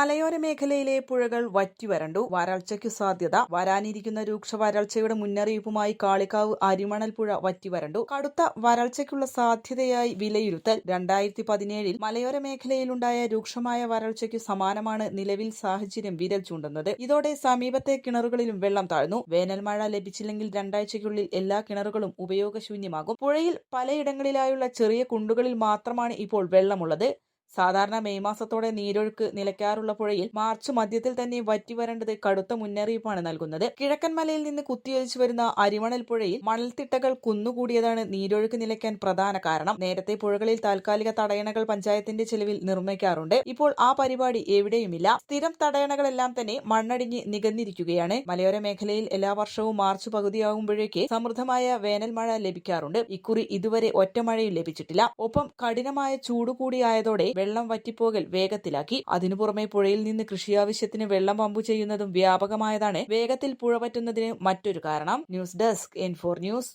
മലയോര മേഖലയിലെ പുഴകൾ വറ്റിവരണ്ടു. വരൾച്ചയ്ക്ക് സാധ്യത. വരാനിരിക്കുന്ന രൂക്ഷ വരൾച്ചയുടെ മുന്നറിയിപ്പുമായി കാളിക്കാവ് അരിമണൽ പുഴ വറ്റിവരണ്ടു. കടുത്ത വരൾച്ചയ്ക്കുള്ള സാധ്യതയായി വിലയിരുത്തൽ. രണ്ടായിരത്തി പതിനേഴിൽ മലയോര മേഖലയിലുണ്ടായ രൂക്ഷമായ വരൾച്ചയ്ക്ക് സമാനമാണ് നിലവിൽ സാഹചര്യം വിരൽ ചൂണ്ടുന്നത്. ഇതോടെ സമീപത്തെ കിണറുകളിലും വെള്ളം താഴ്ന്നു. വേനൽ മഴ ലഭിച്ചില്ലെങ്കിൽ രണ്ടാഴ്ചയ്ക്കുള്ളിൽ എല്ലാ കിണറുകളും ഉപയോഗശൂന്യമാകും. പുഴയിൽ പലയിടങ്ങളിലായുള്ള ചെറിയ കുണ്ടുകളിൽ മാത്രമാണ് ഇപ്പോൾ വെള്ളമുള്ളത്. സാധാരണ മെയ് മാസത്തോടെ നീരൊഴുക്ക് നിലയ്ക്കാറുള്ള പുഴയിൽ മാർച്ച് മധ്യത്തിൽ തന്നെ വറ്റിവരേണ്ടത് കടുത്ത മുന്നറിയിപ്പാണ് നൽകുന്നത്. കിഴക്കൻ മലയിൽ നിന്ന് കുത്തിയൊലിച്ചു വരുന്ന അരിമണൽ പുഴയിൽ മണൽത്തിട്ടകൾ കുന്നുകൂടിയതാണ് നീരൊഴുക്ക് നിലയ്ക്കാൻ പ്രധാന കാരണം. നേരത്തെ പുഴകളിൽ താൽക്കാലിക തടയണകൾ പഞ്ചായത്തിന്റെ ചെലവിൽ നിർമ്മിക്കാറുണ്ട്. ഇപ്പോൾ ആ പരിപാടി എവിടെയുമില്ല. സ്ഥിരം തടയണകളെല്ലാം തന്നെ മണ്ണടിഞ്ഞ് നികന്നിരിക്കുകയാണ്. മലയോര മേഖലയിൽ എല്ലാ വർഷവും മാർച്ച് പകുതിയാകുമ്പോഴേക്ക് സമൃദ്ധമായ വേനൽ മഴ ലഭിക്കാറുണ്ട്. ഇക്കുറി ഇതുവരെ ഒറ്റ മഴയും ലഭിച്ചിട്ടില്ല. ഒപ്പം കഠിനമായ ചൂട് കൂടിയായതോടെ വെള്ളം വറ്റിപ്പോകൽ വേഗത്തിലാക്കി. അതിനു പുറമെ പുഴയിൽ നിന്ന് കൃഷി ആവശ്യത്തിന് വെള്ളം പമ്പു ചെയ്യുന്നതും വ്യാപകമായതാണ് വേഗത്തിൽ പുഴ പറ്റുന്നതിന് മറ്റൊരു കാരണം. News desk N four news.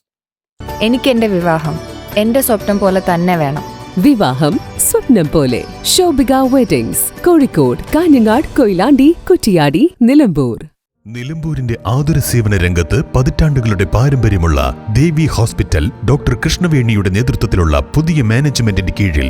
എനിക്ക് എന്റെ വിവാഹം. എന്റെ സ്വപ്നം പോലെ തന്നെ വേണം. വിവാഹം സ്വപ്നം പോലെ. ശോഭിക വെഡിങ്സ് കോഴിക്കോട് കാഞ്ഞങ്ങാട് കൊയിലാണ്ടി കുറ്റിയാടി നിലമ്പൂർ. നിലമ്പൂരിന്റെ ആതുര സേവന രംഗത്ത് പതിറ്റാണ്ടുകളുടെ പാരമ്പര്യമുള്ള ദേവി ഹോസ്പിറ്റൽ ഡോക്ടർ കൃഷ്ണവേണിയുടെ നേതൃത്വത്തിലുള്ള പുതിയ മാനേജ്മെന്റിന് കീഴിൽ